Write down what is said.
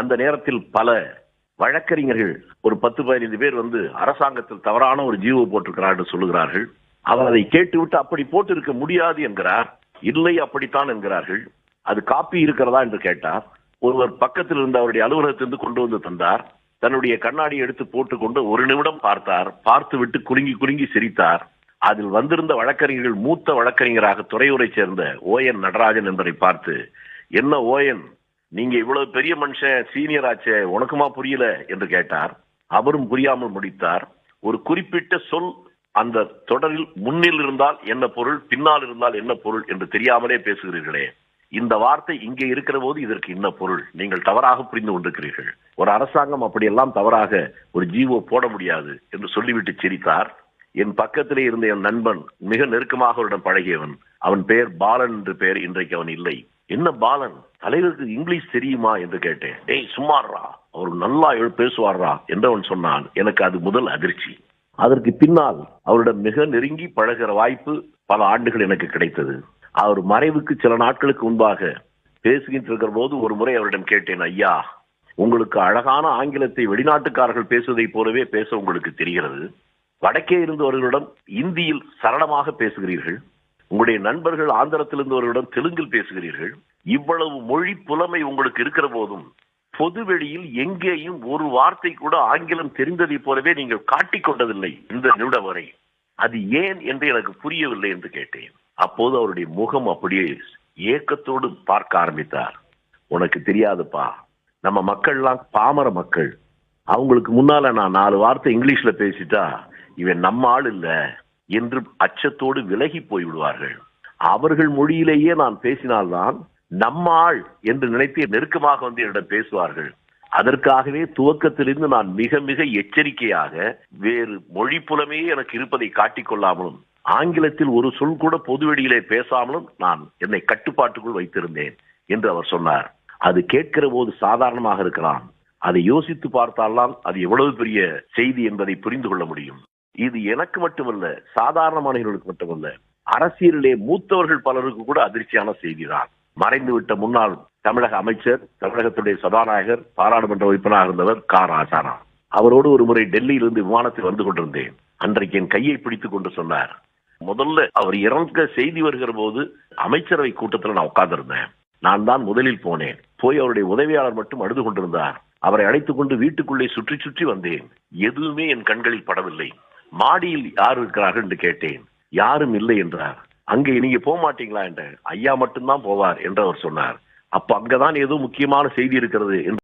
அந்த நேரத்தில் பல வழக்கறிஞர்கள் ஒரு பத்து பதினைந்து பேர் வந்து அரசாங்கத்தில் தவறான ஒரு ஜீவோ என்று சொல்லுகிறார்கள். அவர் அதை கேட்டுவிட்டு அப்படி போட்டு இருக்க முடியாது என்கிறார். இல்லை அப்படித்தான் என்கிறார்கள். அது காப்பி இருக்கிறதா என்று கேட்டார். ஒருவர் பக்கத்தில் இருந்து அவருடைய அலுவலகத்திலிருந்து கொண்டு வந்து தந்தார். தன்னுடைய கண்ணாடி எடுத்து போட்டுக்கொண்டு ஒரு நிமிடம் பார்த்தார். பார்த்து விட்டு குலுங்கி குலுங்கி சிரித்தார். அதில் வந்திருந்த வழக்கறிஞர்கள் மூத்த வழக்கறிஞராக துறையூரை சேர்ந்த ஓ என் நடராஜன் என்பதை பார்த்து என்ன ஓ என் நீங்க இவ்வளவு பெரிய மனுஷன் சீனியர் ஆச்சே உனக்குமா புரியல? என்று கேட்டார். அவரும் புரியாமல் முடித்தார். ஒரு குறிப்பிட்ட சொல் அந்த தொடரில் முன்னில் இருந்தால் என்ன பொருள் பின்னால் இருந்தால் என்ன பொருள் என்று தெரியாமலே பேசுகிறீர்களே. இந்த வார்த்தை இங்கே இருக்கிற போது இதற்கு என்ன பொருள்? நீங்கள் தவறாக புரிந்து கொண்டிருக்கிறீர்கள். ஒரு அரசாங்கம் அப்படியெல்லாம் தவறாக ஒரு ஜீவோ போட முடியாது என்று சொல்லிவிட்டு சிரித்தார். என் பக்கத்திலே இருந்த என் நண்பன் மிக நெருக்கமாக அவரிடம் பழகியவன். அவன் பெயர் பாலன் என்று பெயர் இன்றைக்கு அவன் இல்லை. என்ன பாலன்? தலைவருக்கு இங்கிலீஷ் தெரியுமா என்று கேட்டேன். டேய் சும்மாறா அவர் நல்லா எழு- பேசுவாரா என்று அவன் சொன்னான். எனக்கு அது முதல் அதிர்ச்சி. அதற்கு பின்னால் அவரிடம் மிக நெருங்கி பழகிற வாய்ப்பு பல ஆண்டுகள் எனக்கு கிடைத்தது. அவர் மறைவுக்கு சில நாட்களுக்கு முன்பாக பேசுகின்ற இருக்கிற போது ஒரு முறை அவரிடம் கேட்டேன் ஐயா உங்களுக்கு அழகான ஆங்கிலத்தை வெளிநாட்டுக்காரர்கள் பேசுவதைப் போலவே பேச உங்களுக்கு தெரிகிறது. வடக்கே இருந்தவர்களிடம் இந்தியில் சரளமாக பேசுகிறீர்கள். உங்களுடைய நண்பர்கள் ஆந்திரத்திலிருந்து வருடம் தெலுங்கில் பேசுகிறீர்கள். இவ்வளவு மொழி புலமை உங்களுக்கு இருக்கிற போதும் பொதுவெளியில் எங்கேயும் ஒரு வார்த்தை கூட ஆங்கிலம் தெரிந்ததை போலவே நீங்கள் காட்டிக் கொண்டதில்லை இந்த நிமிடம் வரை அது ஏன் என்று எனக்கு புரியவில்லை என்று கேட்டேன். அப்போது அவருடைய முகம் அப்படியே ஏக்கத்தோடு பார்க்க ஆரம்பித்தார். உனக்கு தெரியாதுப்பா நம்ம மக்கள்லாம் பாமர மக்கள். அவங்களுக்கு முன்னால நான் நாலு வார்த்தை இங்கிலீஷ்ல பேசிட்டா இவன் நம்ம ஆள் இல்ல. என்று அச்சத்தோடு விலகி போய் விடுவார்கள் அவர்கள் மொழியிலேயே நான் பேசினால்தான் நம்மாள் என்று நினைத்து நெருக்கமாக வந்து என்னிடம் பேசுவார்கள். அதற்காகவே துவக்கத்திலிருந்து நான் மிக மிக எச்சரிக்கையாக வேறு மொழி புலமே எனக்கு இருப்பதை காட்டிக் கொள்ளாமலும் ஆங்கிலத்தில் ஒரு சொல் கூட பொதுவெளியிலே பேசாமலும் நான் என்னை கட்டுப்பாட்டுக்குள் வைத்திருந்தேன் என்று அவர் சொன்னார். அது கேட்கிற போது சாதாரணமாக இருக்கலாம். அதை யோசித்து பார்த்தால்தான் அது எவ்வளவு பெரிய செய்தி என்பதை புரிந்து கொள்ள முடியும். இது எனக்கு மட்டுமல்ல சாதாரண மாணவர்களுக்கு மட்டுமல்ல அரசியலிலே மூத்தவர்கள் பலருக்கு கூட அதிர்ச்சியான செய்திதான். மறைந்து விட்ட முன்னாள் தமிழக அமைச்சர் தமிழகத்துடைய சபாநாயகர் பாராளுமன்ற உறுப்பினராக இருந்தவர் கா. ராசாராம். அவரோடு ஒரு முறை டெல்லியிலிருந்து விமானத்தில் வந்து கொண்டிருந்தேன். அன்றைக்கு என் கையை பிடித்துக் கொண்டு சொன்னார். முதல்ல அவர் இறங்க செய்தி வருகிற போது அமைச்சரவை கூட்டத்தில் நான் உட்கார்ந்திருந்தேன். நான் தான் முதலில் போனேன். போய் அவருடைய உதவியாளர் மட்டும் அழுது கொண்டிருந்தார். அவரை அழைத்துக் கொண்டு வீட்டுக்குள்ளே சுற்றி சுற்றி வந்தேன். எதுவுமே என் கண்களில் படவில்லை. மாடியில் யார் இருக்கிறார்கள் என்று கேட்டேன். யாரும் இல்லை என்றார். அங்கே நீங்க போக மாட்டீங்களா? என்ற ஐயா மட்டும்தான் போவார் என்று அவர் சொன்னார். அப்ப அங்கதான் ஏதோ முக்கியமான செய்தி இருக்கிறது என்று